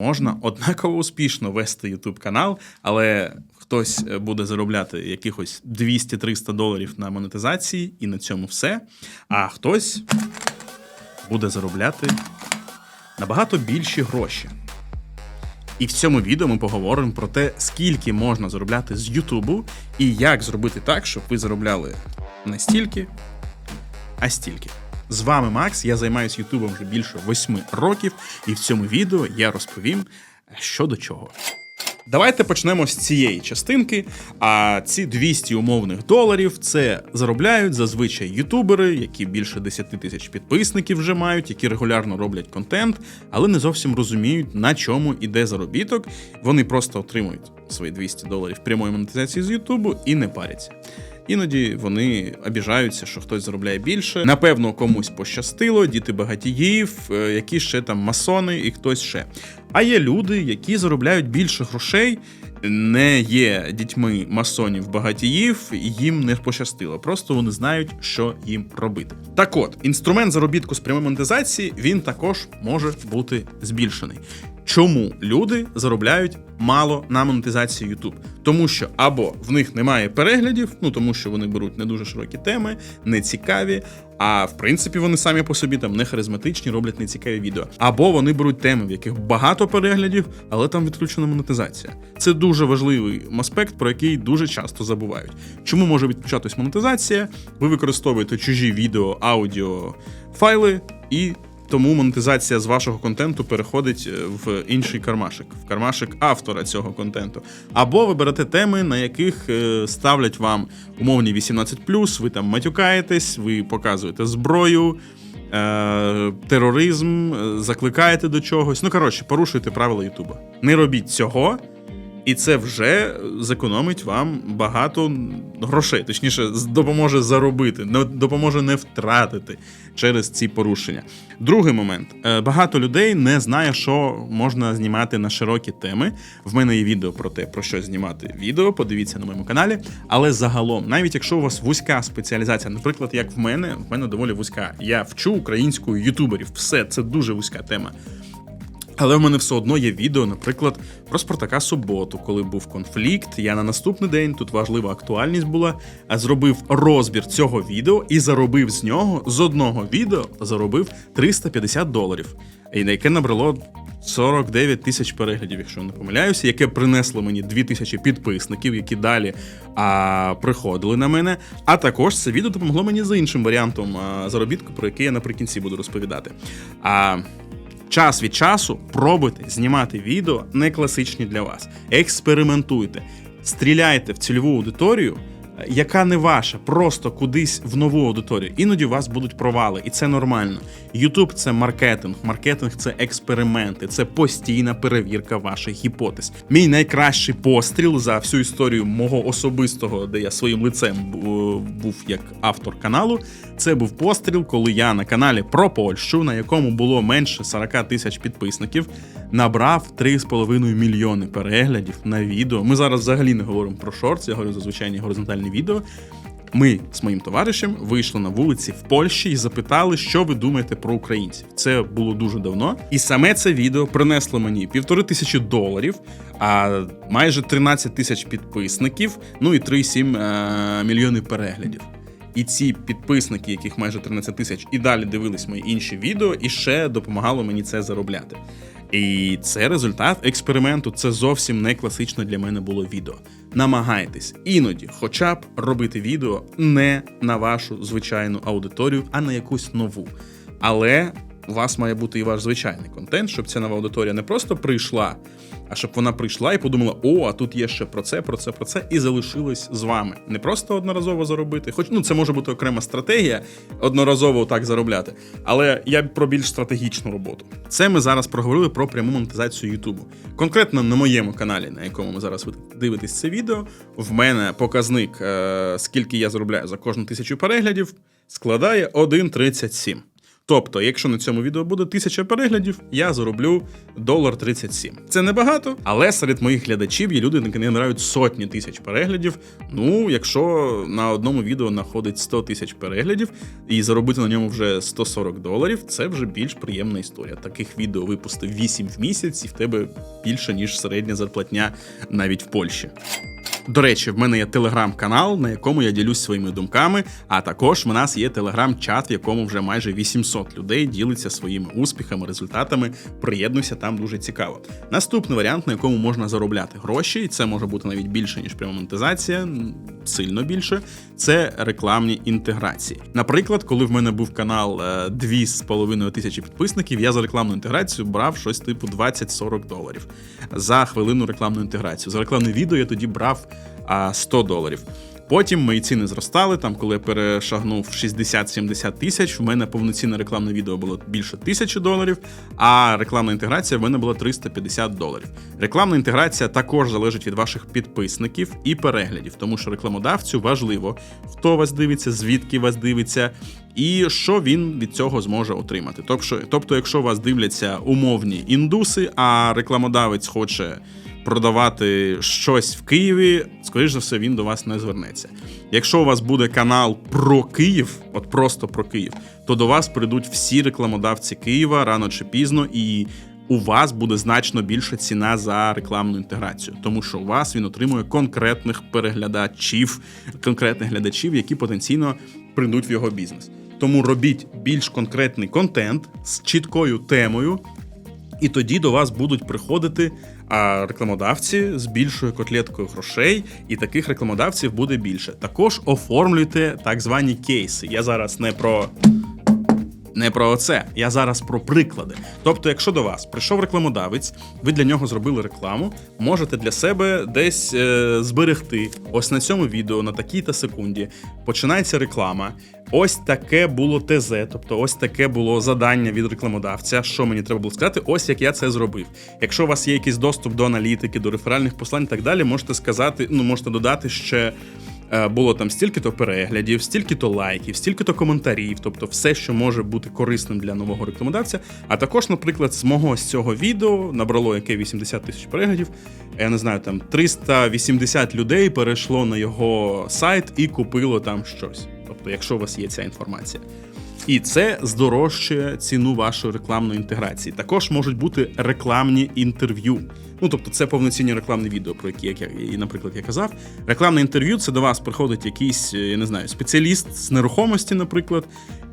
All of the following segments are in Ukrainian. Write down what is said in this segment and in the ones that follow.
Можна однаково успішно вести YouTube канал, але хтось е, буде заробляти якихось 200-300 доларів на монетизації, і на цьому все. А хтось буде заробляти набагато більші гроші. І в цьому відео ми поговоримо про те, скільки можна заробляти з Ютубу, і як зробити так, щоб ви заробляли не стільки, а стільки. З вами Макс, я займаюся Ютубом вже більше восьми років, і в цьому відео я розповім, що до чого. Давайте почнемо з цієї частинки. А ці 200 умовних доларів це заробляють зазвичай ютубери, які більше 10 тисяч підписників вже мають, які регулярно роблять контент, але не зовсім розуміють, на чому іде заробіток. Вони просто отримують свої 200 доларів прямої монетизації з Ютубу і не паряться. Іноді вони обіжаються, що хтось заробляє більше. Напевно, комусь пощастило, діти багатіїв, е, які ще там масони і хтось ще. А є люди, які заробляють більше грошей, не є дітьми масонів багатіїв, і їм не пощастило. Просто вони знають, що їм робити. Так от, інструмент заробітку з прямої монетизації він також може бути збільшений. Чому люди заробляють мало на монетизації YouTube? Тому що або в них немає переглядів, ну тому що вони беруть не дуже широкі теми, не цікаві. А в принципі вони самі по собі там не харизматичні, роблять нецікаві відео. Або вони беруть теми, в яких багато переглядів, але там відключена монетизація. Це дуже важливий аспект, про який дуже часто забувають. Чому може відключатись монетизація? Ви використовуєте чужі відео, аудіо, файли і тому монетизація з вашого контенту переходить е, в інший кармашик, в кармашик автора цього контенту. Або ви берете теми, на яких е, ставлять вам умовні 18+, ви там матюкаєтесь, ви показуєте зброю. е, Тероризм, закликаєте до чогось. Ну, коротше, порушуєте правила Ютуба. Не робіть цього, і це вже зекономить вам багато грошей, точніше, допоможе заробити, допоможе не втратити через ці порушення. Другий момент: Е, багато людей не знає, що можна знімати на широкі теми. В мене є відео про те, про що знімати відео. Подивіться на моєму каналі. Але загалом, навіть якщо у вас вузька спеціалізація, наприклад, як в мене, в мене доволі вузька. Я вчу українською ютуберів. Все це дуже вузька тема. Але в мене все одно є відео, наприклад, про Спартака Суботу, коли був конфлікт. Я на наступний день, тут важлива актуальність була, а зробив розбір цього відео і заробив з нього з одного відео заробив 350 доларів, і на яке набрало 49 тисяч переглядів, якщо не помиляюся, яке принесло мені 2 тисячі підписників, які далі а, приходили на мене. А також це відео допомогло мені з іншим варіантом а, заробітку, про який я наприкінці буду розповідати. А Час від часу пробуйте знімати відео не класичні для вас. Експериментуйте, стріляйте в цільову аудиторію, е, яка не ваша, просто кудись в нову аудиторію. Іноді у вас будуть провали, і це нормально. YouTube – це маркетинг, маркетинг це експерименти, це постійна перевірка ваших гіпотез. Мій найкращий постріл за всю історію мого особистого, де я своїм лицем був як автор каналу. Це був постріл, коли я на каналі про Польщу, на якому було менше 40 тисяч підписників, набрав 3,5 мільйони переглядів на відео. Ми зараз взагалі не говоримо про шортс, я говорю за звичайні горизонтальні відео. Ми з моїм товаришем вийшли на вулиці в Польщі і запитали, що ви думаєте про українців. Це було дуже давно. І саме це відео принесло мені півтори тисячі доларів, а майже 13 тисяч підписників, ну і 3,7 е, мільйони переглядів. І ці підписники, яких майже 13 тисяч, і далі дивились мої інші відео, і ще допомагало мені це заробляти. І це результат експерименту. Це зовсім не класичне для мене було відео. Намагайтесь іноді, хоча б робити відео не на вашу звичайну аудиторію, а на якусь нову. Але у вас має бути і ваш звичайний контент, щоб ця нова аудиторія не просто прийшла, а щоб вона прийшла і подумала: о, а тут є ще про це, про це, про це, і залишилась з вами. Не просто одноразово заробити, хоч ну це може бути окрема стратегія, одноразово так заробляти. Але я про більш стратегічну роботу. Це ми зараз проговорили про пряму монетизацію Ютубу. Конкретно на моєму каналі, на якому ми зараз ви дивитесь це відео, в мене показник, е, скільки я заробляю за кожну тисячу переглядів, складає 1,37. Тобто, якщо на цьому відео буде тисяча переглядів, я зароблю долар 37. Це небагато, але серед моїх глядачів є люди, які набирають сотні тисяч переглядів. Ну, якщо на одному відео знаходить 100 тисяч переглядів і заробити на ньому вже 140 доларів, це вже більш приємна історія. Таких відео випустив 8 в місяць, і в тебе більше ніж середня зарплатня навіть в Польщі. До речі, в мене є телеграм-канал, на якому я ділюсь своїми думками. А також в нас є телеграм-чат, в якому вже майже 800 людей ділиться своїми успіхами, результатами. Приєднуйся, там дуже цікаво. Наступний варіант, на якому можна заробляти гроші, і це може бути навіть більше ніж пряма монетизація, сильно більше. Це рекламні інтеграції. Наприклад, коли в мене був канал е, 2,5 тисячі підписників, я за рекламну інтеграцію брав щось типу 20-40 доларів за хвилину рекламну інтеграцію. За рекламне відео я тоді брав а, 100 доларів. Потім мої ціни зростали. Там, коли я перешагнув 60-70 тисяч, в мене повноцінне рекламне відео було більше тисячі доларів, а рекламна інтеграція в мене була 350 доларів. Рекламна інтеграція також залежить від ваших підписників і переглядів, тому що рекламодавцю важливо, хто вас дивиться, звідки вас дивиться. І що він від цього зможе отримати. Тобто, тобто, якщо вас дивляться умовні індуси, а рекламодавець хоче продавати щось в Києві, скоріш за все, він до вас не звернеться. Якщо у вас буде канал про Київ, от просто про Київ, то до вас прийдуть всі рекламодавці Києва рано чи пізно, і у вас буде значно більша ціна за рекламну інтеграцію, тому що у вас він отримує конкретних переглядачів, конкретних глядачів, які потенційно прийдуть в його бізнес. Тому робіть більш конкретний контент з чіткою темою, і тоді до вас будуть приходити а, рекламодавці з більшою котлеткою грошей, і таких рекламодавців буде більше. Також оформлюйте так звані кейси. Я зараз не про. Не про це, я зараз про приклади. Тобто, якщо до вас прийшов рекламодавець, ви для нього зробили рекламу, можете для себе десь е, зберегти. Ось на цьому відео, на такій-то секунді, починається реклама. Ось таке було ТЗ, тобто ось таке було завдання від рекламодавця. Що мені треба було сказати? Ось як я це зробив. Якщо у вас є якийсь доступ до аналітики, до реферальних послань і так далі, можете сказати, ну можете додати ще. Е, Було там стільки-то переглядів, стільки-то лайків, стільки-то коментарів, тобто все, що може бути корисним для нового рекламодавця. А також, наприклад, з мого з цього відео набрало яке 80 тисяч переглядів. Я не знаю, там 380 людей перейшло на його сайт і купило там щось. Тобто, якщо у вас є ця інформація. І це здорожчує ціну вашої рекламної інтеграції. Також можуть бути рекламні інтерв'ю. Ну тобто, це повноцінні рекламні відео, про які як я і, наприклад, я казав. Рекламне інтерв'ю це до вас приходить якийсь, е, я не знаю, спеціаліст з нерухомості, наприклад,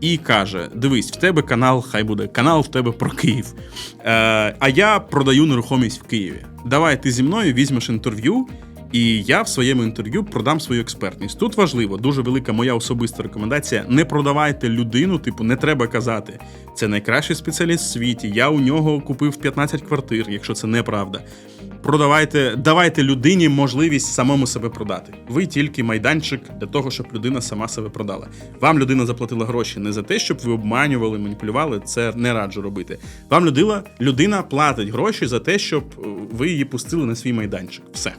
і каже: Дивись, в тебе канал, хай буде канал в тебе про Київ. Е, а я продаю нерухомість в Києві. Давай ти зі мною візьмеш інтерв'ю. І я в своєму інтерв'ю продам свою експертність. Тут важливо, дуже велика моя особиста рекомендація: не продавайте людину, типу, не треба казати. Це найкращий спеціаліст в світі. Я у нього купив 15 квартир, якщо це неправда. Продавайте, давайте людині можливість самому себе продати. Ви тільки майданчик для того, щоб людина сама себе продала. Вам людина заплатила гроші не за те, щоб ви обманювали, маніпулювали. Це не раджу робити. Вам людина, людина платить гроші за те, щоб е, ви її пустили на свій майданчик. Все.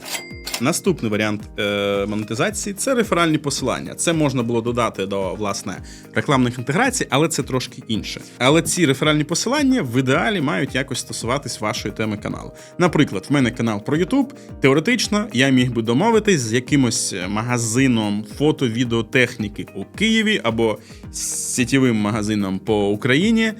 Наступний варіант е, монетизації це реферальні посилання. Це можна було додати до власне рекламних інтеграцій, але це трошки інше. Але ці реферальні посилання в ідеалі мають якось стосуватись вашої теми каналу. Наприклад, в мене канал про YouTube. Теоретично я міг би домовитись з якимось магазином фото-відеотехніки у Києві або сітєвим магазином по Україні.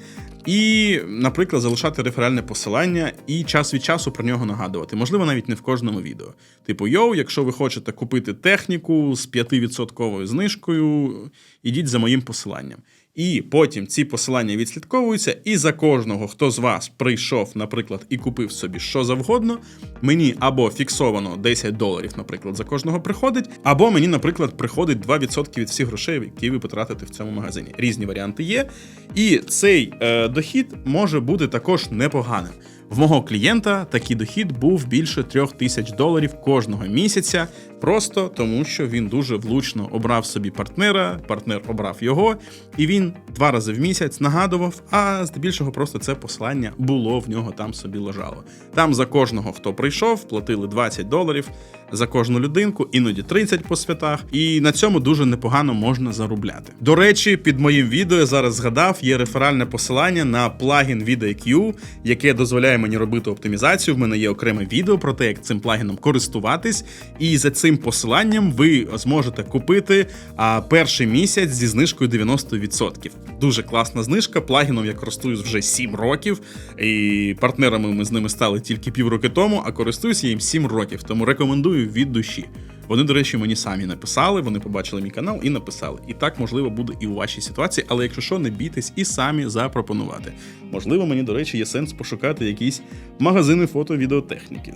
І, наприклад, залишати реферальне посилання і час від часу про нього нагадувати. Можливо, навіть не в кожному відео. Типу, йоу, якщо ви хочете купити техніку з 5% знижкою, ідіть за моїм посиланням. І потім ці посилання відслідковуються, і за кожного, хто з вас прийшов, наприклад, і купив собі що завгодно, мені або фіксовано 10 доларів, наприклад, за кожного приходить, або мені, наприклад, приходить 2% від всіх грошей, які ви потратите в цьому магазині. Різні варіанти є. І цей е, дохід може бути також непоганим. В мого клієнта такий дохід був більше трьох тисяч доларів кожного місяця Просто тому, що він дуже влучно обрав собі партнера, партнер обрав його, і він два рази в місяць нагадував. А здебільшого просто це послання було в нього там собі лежало. Там за кожного, хто прийшов, платили 20 доларів за кожну людинку, іноді 30 по святах. І на цьому дуже непогано можна заробляти. До речі, під моїм відео я зараз згадав, є реферальне посилання на плагін VidIQ, яке дозволяє мені робити оптимізацію. В мене є окреме відео про те, як цим плагіном користуватись. І за цим посиланням ви зможете купити а, перший місяць зі знижкою 90%. Дуже класна знижка. Плагіном я користуюсь вже 7 років, і партнерами ми з ними стали тільки півроки тому, а користуюся їм 7 років. Тому рекомендую від душі. Вони, до речі, мені самі написали, вони побачили мій канал і написали. І так, можливо, буде і у вашій ситуації, але якщо що, не бійтесь і самі запропонувати. Можливо, мені, до речі, є сенс пошукати якісь магазини фото-відеотехніки.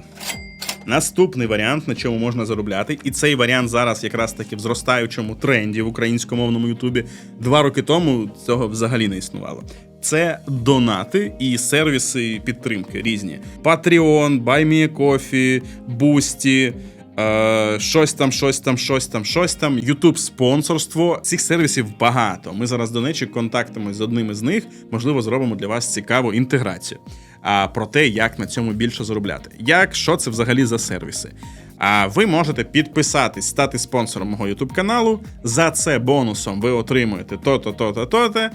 Наступний варіант, на чому можна заробляти, і цей варіант зараз якраз таки в зростаючому тренді в українськомовному Ютубі. Два роки тому цього взагалі не існувало. Це донати і сервіси підтримки різні: Patreon, BuyMeACoffee, Boosty, Е, щось там, щось там, щось там, щось там. Ютуб спонсорство. Цих сервісів багато. Ми зараз до нечі контактуємося з одним із них. Можливо, зробимо для вас цікаву інтеграцію. А про те, як на цьому більше заробляти. Як що це взагалі за сервіси? А ви можете підписатись, стати спонсором мого YouTube каналу. За це бонусом ви отримуєте то-то, то-то, то-то.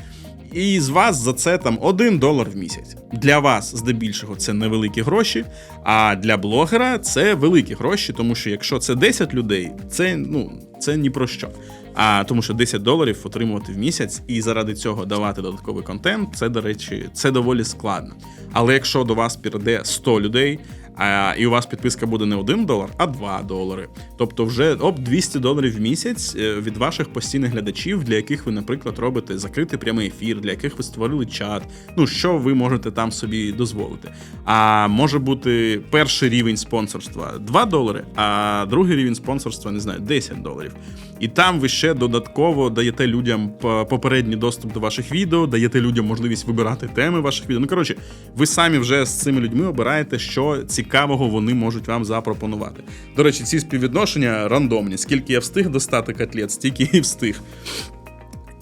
І з вас за це там 1 долар в місяць. Для вас, здебільшого, це невеликі гроші, а для блогера це великі гроші, тому що якщо це 10 людей, це ну це ні про що. А тому, що 10 доларів отримувати в місяць і заради цього давати додатковий контент, це, до речі, це доволі складно. Але якщо до вас прийде 100 людей, а, і у вас підписка буде не 1 долар, а 2 долари. Тобто, вже об 200 доларів в місяць е, від ваших постійних глядачів, для яких ви, наприклад, робите закритий прямий ефір, для яких ви створили чат. Ну що ви можете там собі дозволити? А може бути перший рівень спонсорства 2 долари, а другий рівень спонсорства, не знаю, 10 доларів. І там ви ще додатково даєте людям попередній доступ до ваших відео, даєте людям можливість вибирати теми ваших відео. Ну коротше, ви самі вже з цими людьми обираєте, що цікавого вони можуть вам запропонувати. До речі, ці співвідношення рандомні. Скільки я встиг достати котлет, стільки і встиг.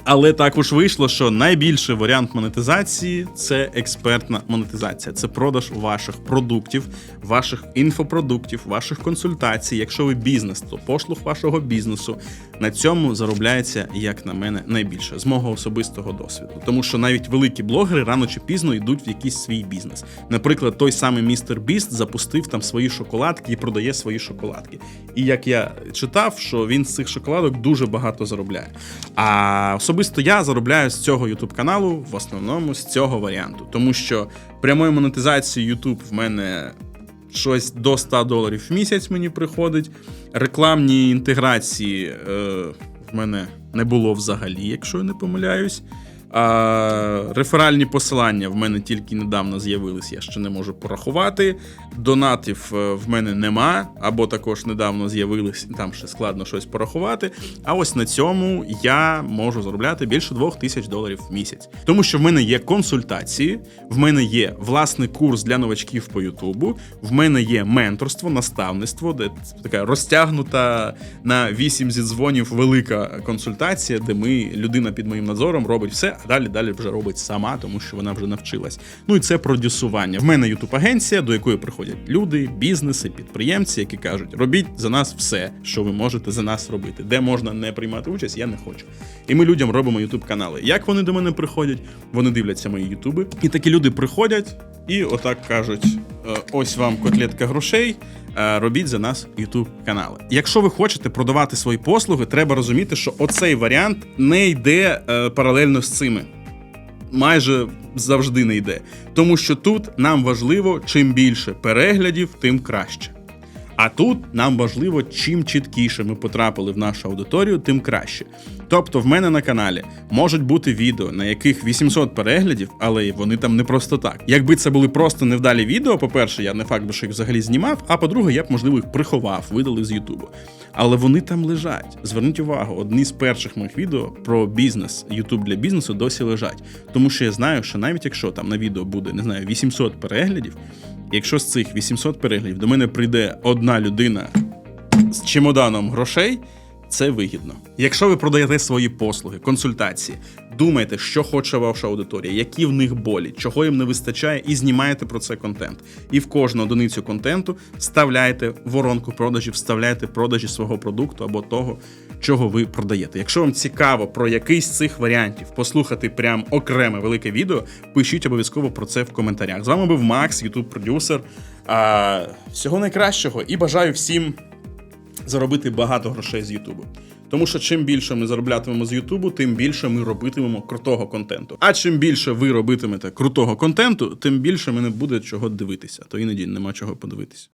Але також вийшло, що найбільший варіант монетизації це експертна монетизація. Це продаж ваших продуктів, ваших інфопродуктів, ваших консультацій. Якщо ви бізнес, то пошлух вашого бізнесу на цьому заробляється, як на мене, найбільше з мого особистого досвіду. Тому що навіть великі блогери рано чи пізно йдуть в якийсь свій бізнес. Наприклад, той самий містер Біст запустив там свої шоколадки і продає свої шоколадки. І як я читав, що він з цих шоколадок дуже багато заробляє. А особисто я заробляю з цього YouTube каналу в основному з цього варіанту, тому що прямої монетизації YouTube в мене щось до 100 доларів в місяць мені приходить. Рекламні інтеграції е, в мене не було взагалі, якщо я не помиляюсь. А, Реферальні посилання в мене тільки недавно з'явились, я ще не можу порахувати. Донатів е, в мене нема, або також недавно з'явились, там ще складно щось порахувати. А ось на цьому я можу заробляти більше двох тисяч доларів в місяць. Тому що в мене є консультації, в мене є власний курс для новачків по Ютубу, в мене є менторство, наставництво, де така розтягнута на 8 зідзвонів велика консультація, де ми людина під моїм надзором робить все далі далі вже робить сама, тому що вона вже навчилась. Ну і це продюсування. В мене ютуб агенція, до якої приходять люди, бізнеси, підприємці, які кажуть, робіть за нас все, що ви можете за нас робити. Де можна не приймати участь, я не хочу. І ми людям робимо ютуб канали. Як вони до мене приходять? Вони дивляться мої ютуби, і такі люди приходять і отак кажуть: «Е, ось вам котлетка грошей. Е, робіть за нас youtube канали. Якщо ви хочете продавати свої послуги, треба розуміти, що оцей варіант не йде е, паралельно з цими. Майже завжди не йде. Тому що тут нам важливо, чим більше переглядів, тим краще. А тут нам важливо, чим чіткіше ми потрапили в нашу аудиторію, тим краще. Тобто, в мене на каналі можуть бути відео, на яких 800 переглядів, але вони там не просто так. Якби це були просто невдалі відео, по-перше, я не факт, що їх взагалі знімав, а по-друге, я б, можливо, їх приховав, видалив з Ютубу. Але вони там лежать. Зверніть увагу, одні з перших моїх відео про бізнес, Ютуб для бізнесу досі лежать. Тому що я знаю, що навіть якщо там на відео буде, не знаю, 800 переглядів, якщо з цих 800 переглядів до мене прийде одна людина з чемоданом грошей. Це вигідно. Якщо ви продаєте свої послуги, консультації, думайте, що хоче ваша аудиторія, які в них болі, чого їм не вистачає, і знімаєте про це контент. І в кожну одиницю контенту вставляєте воронку продажів, вставляєте продажі свого продукту або того, чого ви продаєте. Якщо вам цікаво про якийсь з цих варіантів послухати прям окреме велике відео, пишіть обов'язково про це в коментарях. З вами був Макс, youtube продюсер. Всього найкращого і бажаю всім заробити багато грошей з Ютубу. Тому що чим більше ми зароблятимемо з Ютубу, тим більше ми робитимемо крутого контенту. А чим більше ви робитимете крутого контенту, тим більше мене буде чого дивитися. То іноді нема чого подивитися.